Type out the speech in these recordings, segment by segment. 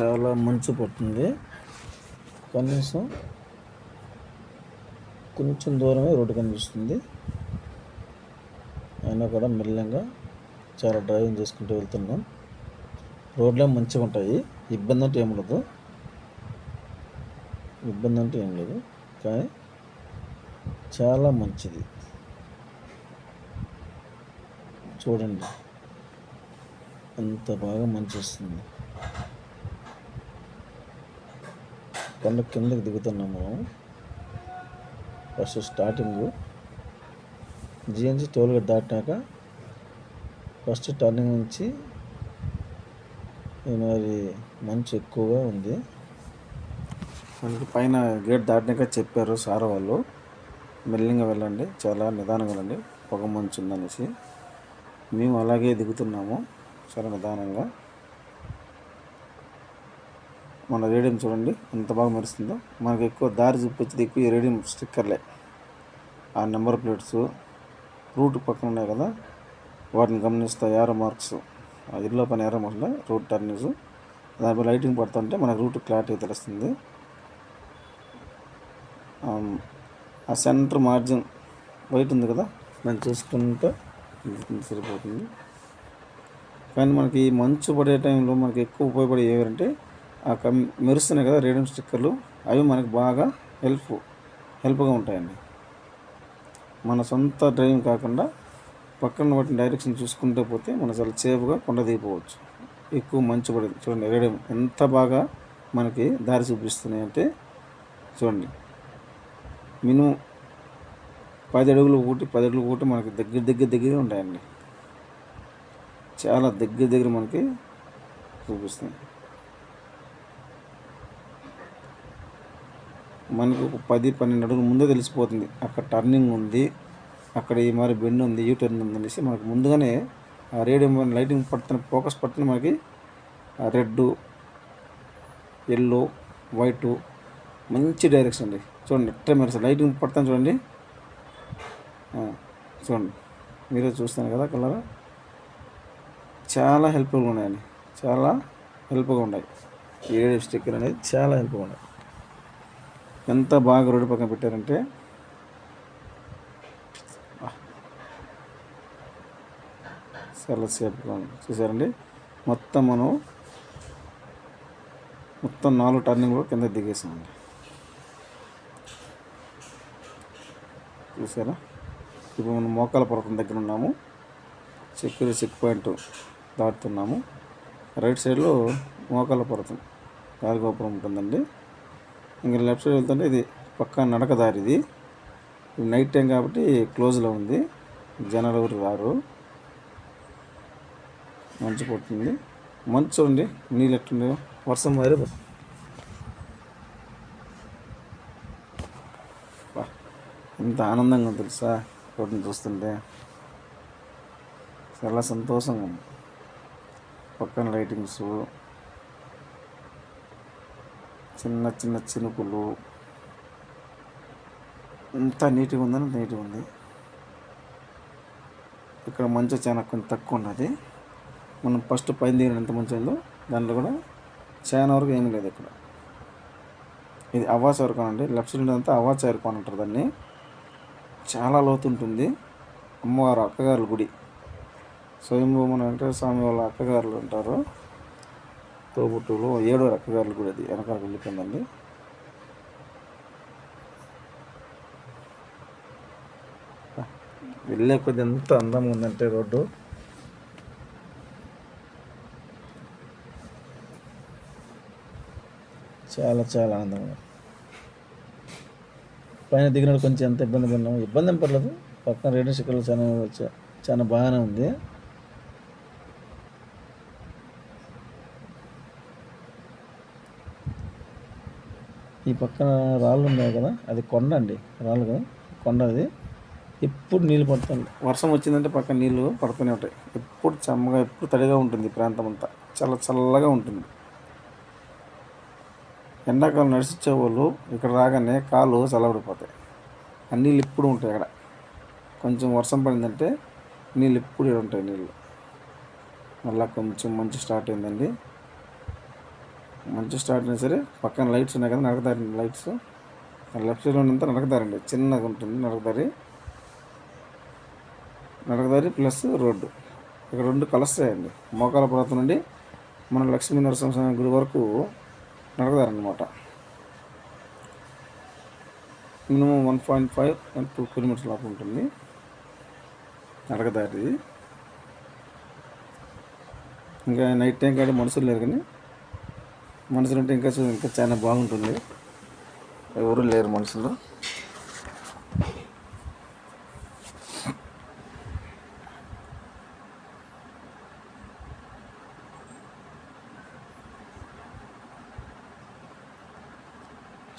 చాలా మంచు పడుతుంది. కనీసం కొంచెం దూరమే రోడ్డు కనిపిస్తుంది. అయినా కూడా మెల్లంగా చాలా డ్రైవింగ్ చేసుకుంటూ వెళ్తున్నాం. రోడ్లే మంచిగా ఉంటాయి. ఇబ్బంది అంటే ఏం లేదు. ఇబ్బంది అంటే ఏం లేదు. కానీ చాలా మంచిది. చూడండి. అంత బాగా మంచి వస్తుంది. కొండ కిందకి దిగుతున్నాము. మనం first starting GNG toll gate దాటినాక first turning నుంచి మరి మంచు ఎక్కువగా ఉంది. మనకి పైన గేట్ దాటినాక చెప్పారు సార్ వాళ్ళు. మెల్లింగా వెళ్ళండి చాలా నిదానంగా వెళ్ళండి. పొగ మంచు ఉందనేసి. మేము అలాగే దిగుతున్నాము. చాలా నిదానంగా. మన రేడియం చూడండి ఎంత బాగా మెరుస్తుందో. మనకు ఎక్కువ దారి చూపించేది ఎక్కువ ఈ రేడియం స్టిక్కర్లే. ఆ నెంబర్ ప్లేట్స్ రూట్ పక్కన ఉన్నాయి కదా వాటిని గమనిస్తా ఏరో మార్క్స్. ఆ ఇల్లు పని ఏరో మార్క్స్ రూట్ టర్నింగ్స్. దానిపై లైటింగ్ పడుతుంటే మనకు రూట్ క్లారిటీ తెలుస్తుంది. ఆ సెంటర్ మార్జిన్ వైట్ ఉంది కదా దాన్ని చూసుకుంటే సరిపోతుంది. కానీ మనకి మంచు పడే టైంలో మనకి ఎక్కువ ఉపయోగపడే ఏవంటే మెరుస్తున్నాయి కదా రేడియం స్టిక్కర్లు. అవి మనకు బాగా హెల్ప్ హెల్ప్గా ఉంటాయండి. మన సొంత డ్రైవింగ్ కాకుండా పక్కన వాటిని డైరెక్షన్ చూసుకుంటూ పోతే మనం చాలా సేఫ్గా కొండ దిగిపోవచ్చు. ఎక్కువ మంచు పడింది. చూడండి రేడియం ఎంత బాగా మనకి దారి చూపిస్తున్నాయి అంటే చూడండి. మినిమం పది అడుగులు ఒకటి పది అడుగులు ఒకటి మనకి దగ్గర దగ్గర దగ్గర ఉంటాయండి. చాలా దగ్గర దగ్గర మనకి చూపిస్తుంది మనకు ఒక పది పన్నెండు అడుగులు ముందే తెలిసిపోతుంది. అక్కడ టర్నింగ్ ఉంది అక్కడ ఈ మరి బెండ్ ఉంది యూ టర్న్ ఉంది అనేసి మనకు ముందుగానే ఆ రేడియం లైటింగ్ పడుతున్న ఫోకస్ పడుతున్న మనకి రెడ్ ఎల్లో వైటు మంచి డైరెక్షన్ అండి. చూడండి ఎట్లా మెరిసి లైటింగ్ పడతాను చూడండి. చూడండి మీరే చూస్తాను కదా కలర్. చాలా హెల్ప్ఫుల్గా ఉన్నాయండి. చాలా హెల్ప్గా ఉన్నాయి. ఈ రేడియో స్టిక్కర్ అనేది చాలా హెల్ప్గా ఉన్నాయి. ఎంత బాగా రోడ్డు పక్కన పెట్టారంటే? చాలా సేపుగా చూసారండి? మొత్తం మనం మొత్తం నాలుగు టర్నింగ్ కూడా కింద దిగేసామండి. చూసారా? ఇప్పుడు మనం మోకాల పర్వతం దగ్గర ఉన్నాము. సెక్యూరిటీ చెక్ పాయింట్ దాటుతున్నాము. రైట్ సైడ్లో మోకాల పర్వతం రాజగోపురం ఉంటుందండి. ఇంకా లెఫ్ట్ సైడ్ వెళ్తుంటే ఇది పక్క నడకదారి ఇది. నైట్ టైం కాబట్టి క్లోజ్లో ఉంది. జనాలు ఎవరు రారు. మంచు పుట్టింది మంచు చూడండి నీళ్ళు ఎట్టుంది వర్షం మారి ఎంత ఆనందంగా ఉంది తెలుసా? రోడ్డుని చూస్తుంటే. చాలా సంతోషంగా ఉంది. పక్కన లైటింగ్స్ చిన్న చిన్న చినుకులు. ఎంత నీట్గా ఉందని నీట్గా ఉంది. ఇక్కడ మంచు చాలా కొంచెం తక్కువ ఉన్నది. మనం ఫస్ట్ పైన దిగిన ఎంత మంచి ఉందో దాంట్లో కూడా చాలా వరకు ఏమీ లేదు ఇక్కడ. ఇది అవాస్ వరకు అండి. లెఫ్ట్ సైడ్ అంతా అవాస్ చేరుకోని ఉంటారు దాన్ని. చాలా లోతు ఉంటుంది. అమ్మవారు అక్కగారుల గుడి. స్వయంభూమన వెంకటేశ్వర స్వామి వాళ్ళ అక్కగారులు ఉంటారు. తోబుట్టులో ఏడో అక్కగారుల కూడా అది వెనకాల వెళ్ళిపోయిందండి వెళ్ళే కొద్ది ఎంత అందంగా ఉందంటే రోడ్డు. చాలా చాలా ఆనందంగా ఉంది. పైన దిగినప్పుడు కొంచెం ఎంత ఇబ్బంది పడినాము ఇబ్బంది ఏం పక్కన రేడియో స్టిక్కర్లు చాలా చాలా బాగానే ఉంది. పక్కన రాళ్ళు ఉన్నాయి కదా అది కొండ అండి రాళ్ళు కదా కొండ అది ఎప్పుడు నీళ్ళు పడుతుంది వర్షం వచ్చిందంటే పక్కన నీళ్ళు పడుతూనే ఉంటాయి. ఎప్పుడు చెమ్మగా ఎప్పుడు తడిగా ఉంటుంది ఈ ప్రాంతం అంతా. చాలా చల్లగా ఉంటుంది. ఎండాకాలం నడిచే వాళ్ళు ఇక్కడ రాగానే కాళ్ళు చల్లబడిపోతాయి. ఆ నీళ్ళు ఎప్పుడు ఉంటాయి అక్కడ. కొంచెం వర్షం పడిందంటే నీళ్ళు ఎప్పుడు ఉంటాయి నీళ్ళు. మళ్ళీ కొంచెం మంచి స్టార్ట్ అయిందండి. మంచి స్టార్ట్ అయినా సరే పక్కన లైట్స్ ఉన్నాయి కదా నడకదారి లైట్స్. లెఫ్ట్ సైడ్లో ఉన్నంత నడకదారండి చిన్నగా ఉంటుంది నడకదారి నడకదారి ప్లస్ రోడ్డు. ఇక్కడ రెండు కలుస్తాయండి మోకాల పురాతం నుండి మన లక్ష్మీ నరసింహస్వామి గుడి వరకు నడకదారనమాట minimum one point five and two kilometres లోపు ఉంటుంది నడకదారి ఇంకా నైట్ టైం కానీ మనుషులు లేరు కానీ మనుషులు ఉంటే ఇంకా చూ- ఇంకా చాలా బాగుంటుంది. ఎవరు లేరు మనుషులు.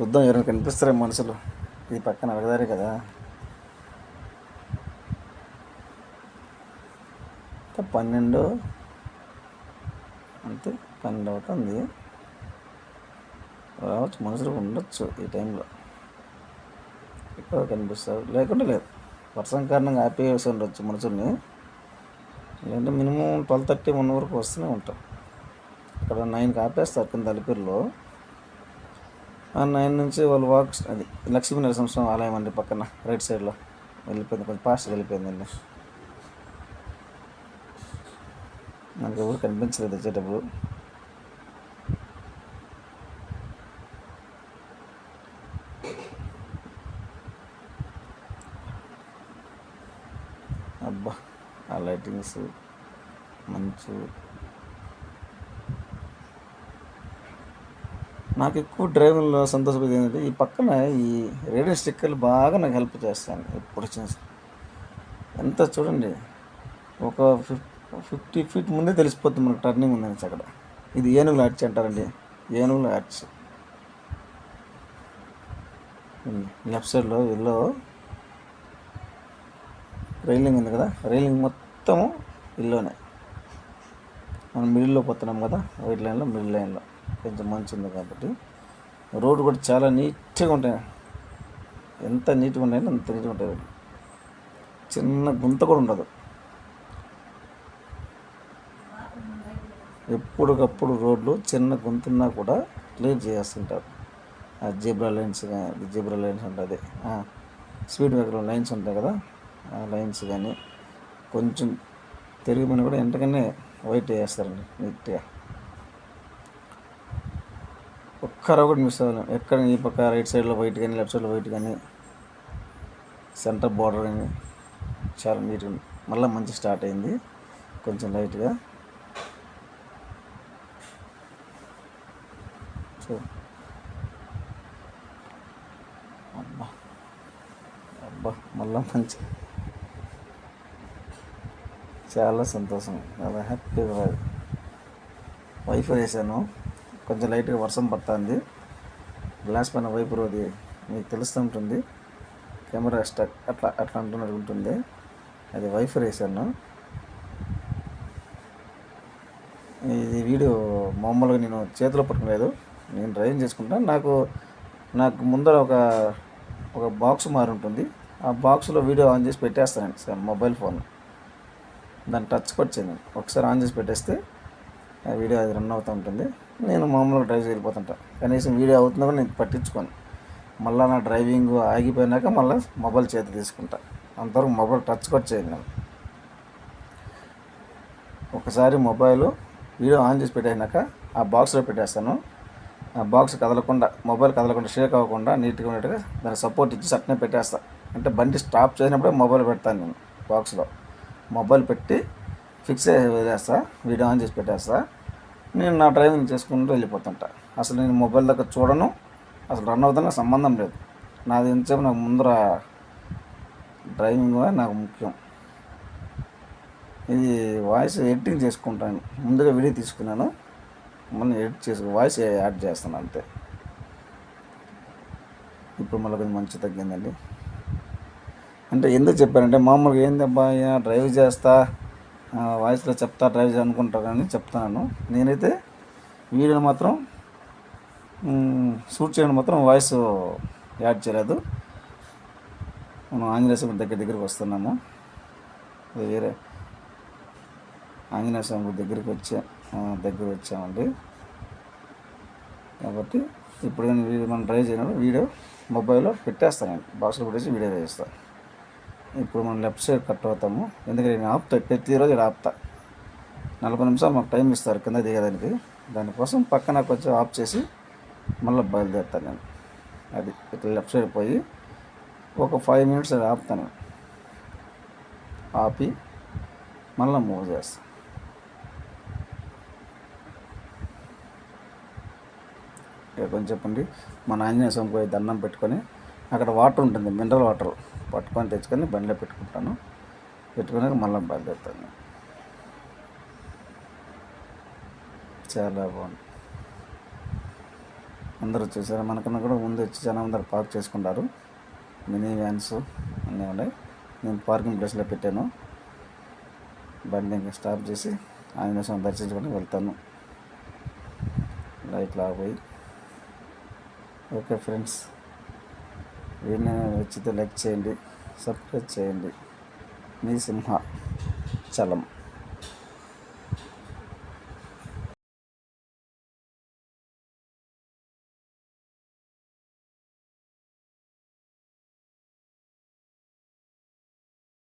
చూద్దాం ఎవరైనా కనిపిస్తారే మనుషులు. ఇది పక్కన అడగదారే కదా. పన్నెండు. అంతే పన్నెండు అవుతుంది. రావచ్చు మనుషులు ఉండొచ్చు ఈ టైంలో. ఎక్కువ కనిపిస్తారు. లేకుండా లేదు. వర్షం కారణంగా ఆపేసి ఉండొచ్చు మనుషుల్ని లేదంటే మినిమం ట్వెల్వ్ థర్టీ వన్ వరకు వస్తూనే ఉంటాం. ఇక్కడ నైన్కి ఆపేస్తారు కింద అలిపిరిలో. ఆ నైన్ నుంచి వాళ్ళు వాక్ అది లక్ష్మీ నరసింహస్వామి ఆలయం అండి పక్కన రైట్ సైడ్లో. వెళ్ళిపోయింది కొంచెం ఫాస్ట్గా వెళ్ళిపోయిందండి మనకి ఎవరు కనిపించలేదు వచ్చేటప్పుడు అబ్బా సెట్టింగ్స్ మంచు. నాకు ఎక్కువ డ్రైవింగ్లో సంతోషపడేది ఏంటంటే ఈ పక్కన ఈ రేడియో స్టిక్కర్లు బాగా నాకు హెల్ప్ చేస్తాను ఎప్పుడు వచ్చిన ఎంత చూడండి ఒక ఫిఫ్ ఫిఫ్టీ ఫీట్ ముందే తెలిసిపోతుంది మనకు టర్నింగ్ ఉందని అక్కడ. ఇది ఏనుగుల ఆర్చ్ అంటారండి ఏనుగుల ఆర్చ్. లెఫ్ట్ సైడ్లో ఇల్లు రైలింగ్ ఉంది కదా రైలింగ్ మొత్తం మొత్తము ఇల్లునే. మనం మిడిల్లో పోతున్నాం కదా వైట్ లైన్లో మిడిల్ లైన్లో. కొంచెం మంచి ఉంది కాబట్టి. రోడ్డు కూడా చాలా నీట్గా ఉంటాయి. ఎంత నీట్గా ఉన్నాయో అంత నీట్గా ఉంటాయి చిన్న గుంత కూడా ఉండదు. ఎప్పటికప్పుడు రోడ్లు చిన్న గుంతున్నా కూడా క్లియర్ చేస్తుంటారు ఆ జీబ్రా లైన్స్ కానీ జీబ్రా లైన్స్ ఉంటుంది స్పీడ్ బ్రేకర్ లైన్స్ ఉంటాయి కదా ఆ లైన్స్ కానీ కొంచెం తిరిగిపోయినా కూడా వెంటనే వైట్ వేస్తారండి నీట్గా ఒక్కరో ఒకటి మిస్ అవ్వాలి. ఎక్కడ ఈ పక్క రైట్ సైడ్లో వైట్ కానీ లెఫ్ట్ సైడ్లో వైట్ కానీ సెంటర్ బార్డర్ కానీ చాలా నీట్గా మళ్ళీ మంచి స్టార్ట్ అయింది కొంచెం లైట్గా సో అబ్బా అబ్బా మళ్ళీ మంచి చాలా సంతోషం. చాలా హ్యాపీగా ఉంది. వైఫై వేసాను. కొంచెం లైట్గా వర్షం పడుతుంది. గ్లాస్ పైన వైపర్ అది మీకు తెలుస్తుంటుంది కెమెరా స్టక్ అట్లా అట్లా అంటున్నట్టు ఉంటుంది. అది వైఫర్ వేసాను. ఇది వీడియో మామూలుగా నేను చేతిలో పట్టుకోలేదు. నేను డ్రైవింగ్ చేసుకుంటాను నాకు నాకు ముందర ఒక ఒక బాక్స్ మారి ఉంటుంది ఆ బాక్స్లో వీడియో ఆన్ చేసి పెట్టేస్తానండి. సార్ మొబైల్ ఫోన్ దాన్ని టచ్ కూడా చేయను ఒకసారి ఆన్ చేసి పెట్టేస్తే ఆ వీడియో అది రన్ అవుతూ ఉంటుంది. నేను మామూలుగా డ్రైవ్ వెళ్ళిపోతుంటా కనీసం వీడియో అవుతుందో కూడా నేను పట్టించుకోను. మళ్ళీ నా డ్రైవింగ్ ఆగిపోయినాక మళ్ళీ మొబైల్ చేతి తీసుకుంటా. అంతవరకు మొబైల్ టచ్ కూడా చేయండి నేను. ఒకసారి మొబైల్ వీడియో ఆన్ చేసి పెట్టేసినాక ఆ బాక్స్లో పెట్టేస్తాను. ఆ బాక్స్ కదలకుండా మొబైల్ కదలకుండా షేక్ అవ్వకుండా నీట్గా ఉన్నట్టుగా దానికి సపోర్ట్ ఇచ్చి అట్నే పెట్టేస్తా. అంటే బండి స్టాప్ చేసినప్పుడే మొబైల్ పెడతాను నేను బాక్స్లో. మొబైల్ పెట్టి ఫిక్స్ అయ్యి వదిలేస్తా వీడియో ఆన్ చేసి పెట్టేస్తా. నేను నా డ్రైవింగ్ చేసుకుంటూ వెళ్ళిపోతుంటా. అసలు నేను మొబైల్ దగ్గర చూడను అసలు రన్ అవుతున్నా సంబంధం లేదు. నాది ఎంతసేపు నాకు ముందర డ్రైవింగ్ నాకు ముఖ్యం. ఇది వాయిస్ ఎడిటింగ్ చేసుకుంటాను. ముందుగా వీడియో తీసుకున్నాను మొన్న ఎడిట్ చేసి వాయిస్ యాడ్ చేస్తాను అంతే. ఇప్పుడు మళ్ళీ కొంచెం మంచి తగ్గిందండి. అంటే ఎందుకు చెప్పారంటే మామూలుగా ఏందబ్బా ఈయన డ్రైవ్ చేస్తా వాయిస్లో చెప్తా డ్రైవ్ చేయ కానీ చెప్తాను నేనైతే వీడియో మాత్రం షూట్ చేయడం మాత్రం వాయిస్ యాడ్ చేయలేదు. మనం ఆంజనేయ స్వామి దగ్గర దగ్గరికి వస్తున్నాము. వేరే ఆంజనేయ స్వామి దగ్గరికి వచ్చా దగ్గర వచ్చామండి. కాబట్టి ఇప్పుడు కానీ వీడియో మనం డ్రైవ్ చేయడం వీడియో మొబైల్లో పెట్టేస్తాను నేను బాక్స్లో పెట్టేసి వీడియో చేస్తాను ఇప్పుడు మనం లెఫ్ట్ సైడ్ కట్ అవుతాము. ఎందుకంటే నేను ఆపుతా ప్రతిరోజు ఇక్కడ ఆపుతా. నలభై నిమిషాలు మాకు టైం ఇస్తారు కింద దిగడానికి దానికోసం పక్కన కొంచెం ఆఫ్ చేసి మళ్ళీ బయలుదేరుతాను నేను. అది ఇట్లా లెఫ్ట్ సైడ్ పోయి ఒక ఫైవ్ మినిట్స్ అది ఆపుతాను ఆపి మళ్ళీ మూవ్ చేస్తాను ఇక్కడ కొంచెం చెప్పండి. మన ఆంజనేయ స్వామికి పోయి దండం పెట్టుకొని అక్కడ వాటర్ ఉంటుంది మినరల్ వాటర్ పట్టుకొని తెచ్చుకొని బండిలో పెట్టుకుంటాను. పెట్టుకున్నాక మళ్ళీ బయలుదేరుతాను. చాలా బాగుంది. అందరూ చూసారు? మనకన్నా కూడా ముందు వచ్చి చాలా అందరు పార్క్ చేసుకుంటారు. మినీ వ్యాన్స్ అన్నీ ఉన్నాయి. నేను పార్కింగ్ ప్లేస్లో పెట్టాను. బండి ఇంకా స్టాప్ చేసి ఆయన స్వామి దర్శించుకొని వెళ్తాను. లైట్ ఆగిపోయి. Okay friends. వీడియో నచ్చితే లైక్ చేయండి సబ్స్క్రైబ్ చేయండి. మీ సింహ చలం.